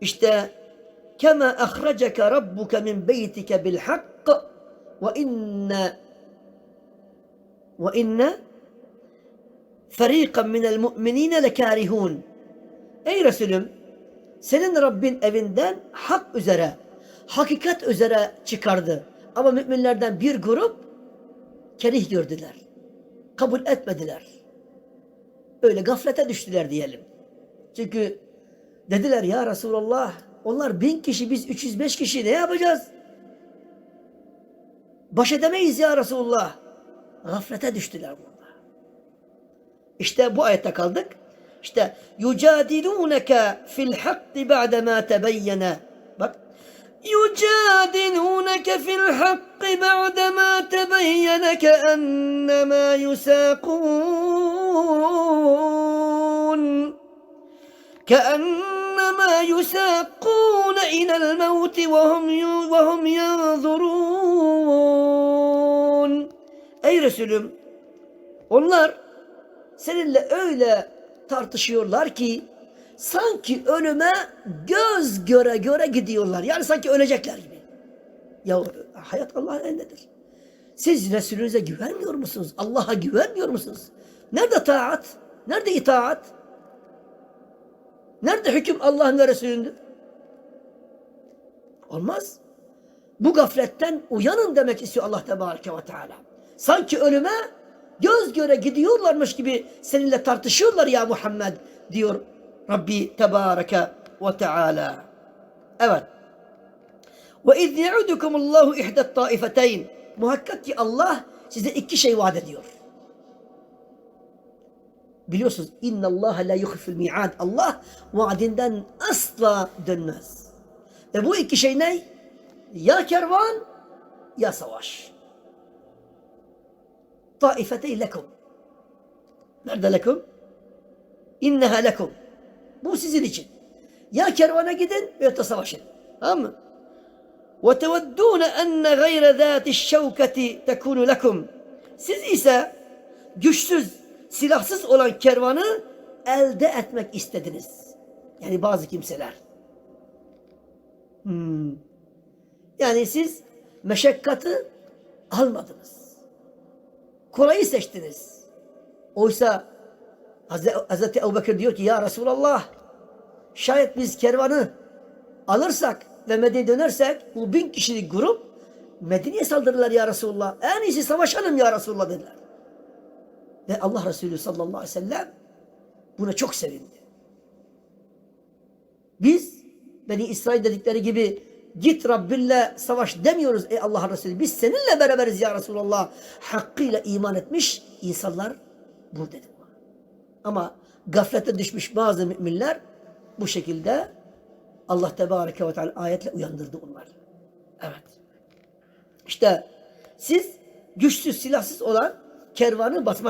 İşte kema ahracaka rabbuka min beytike bil hak ve inne ve inne feriqan minel mu'minine lekarihun. Ey Resulüm senin Rabbin evinden hak üzere, hakikat üzere çıkardı. Ama müminlerden bir grup kerih gördüler. Kabul etmediler. Öyle gaflete düştüler diyelim. Çünkü dediler ya Resulallah onlar bin kişi biz 305 kişi ne yapacağız? Baş edemeyiz ya Resulullah. Gaflete düştüler burada. İşte bu ayette kaldık. İşte yucadilunke fil hakki ba'de ma tebeyyene. Bak. Yucadilunke fil hakki ba'de ma tebeyyene keennema yusakun. كأنما يساقون إلى الموت وهم وهم ينظرون Ey Resulüm onlar seninle öyle tartışıyorlar ki sanki ölüme göz göre göre gidiyorlar. Yani sanki ölecekler gibi. Ya hayat Allah'ın elindedir. Siz Resulünüze güvenmiyor musunuz? Allah'a güvenmiyor musunuz? Nerede taat? Nerede itaat? Nerede hüküm Allah'ın ve Resulündür? Olmaz. Bu gafletten uyanın demek istiyor Allah Tebareke ve Teala. Sanki ölüme göz göre gidiyorlarmış gibi seninle tartışıyorlar ya Muhammed diyor Rabbi Tebareke ve Teala. Evet. Ve iz ye'udukumullahu ihdet taifeteyn. Muhakkak ki Allah size iki şey vaat ediyor Biliyorsunuz inna Allah la yuhliful mi'ad. Allah vaadinden asla dönmez. Ve bu iki şey ne? Ya kervan ya savaş. Taifetey lekum. Nerede lekum? İnneha lekum. Bu sizin için. Ya kervana gidin ya da savaşın. Tamam mı? وَتَوَدُّونَ أَنَّ غَيْرَ ذَاتِ الشَّوْكَةِ تَكُونُ لَكُمْ Siz ise güçsüz, silahsız olan kervanı elde etmek istediniz. Yani bazı kimseler. Hmm. Yani siz meşakkatı almadınız. Kolayı seçtiniz. Oysa Hazreti Ebu Bekir diyor ki ya Resulallah şayet biz kervanı alırsak ve Medine'ye dönersek bu bin kişilik grup Medine'ye saldırırlar ya Resulullah. En iyisi savaşalım ya Resulullah dediler. Ve Allah Resulü sallallahu aleyhi ve sellem buna çok sevindi. Biz Beni İsrail dedikleri gibi git Rabbinle savaş demiyoruz ey Allah Resulü. Biz seninle beraberiz ya Resulallah. Hakkıyla iman etmiş insanlar bu dedi. Ama gaflete düşmüş bazı müminler bu şekilde Allah Tebareke ve Teala ayetle uyandırdı onları. Evet. İşte siz güçsüz silahsız olan kervanı basmak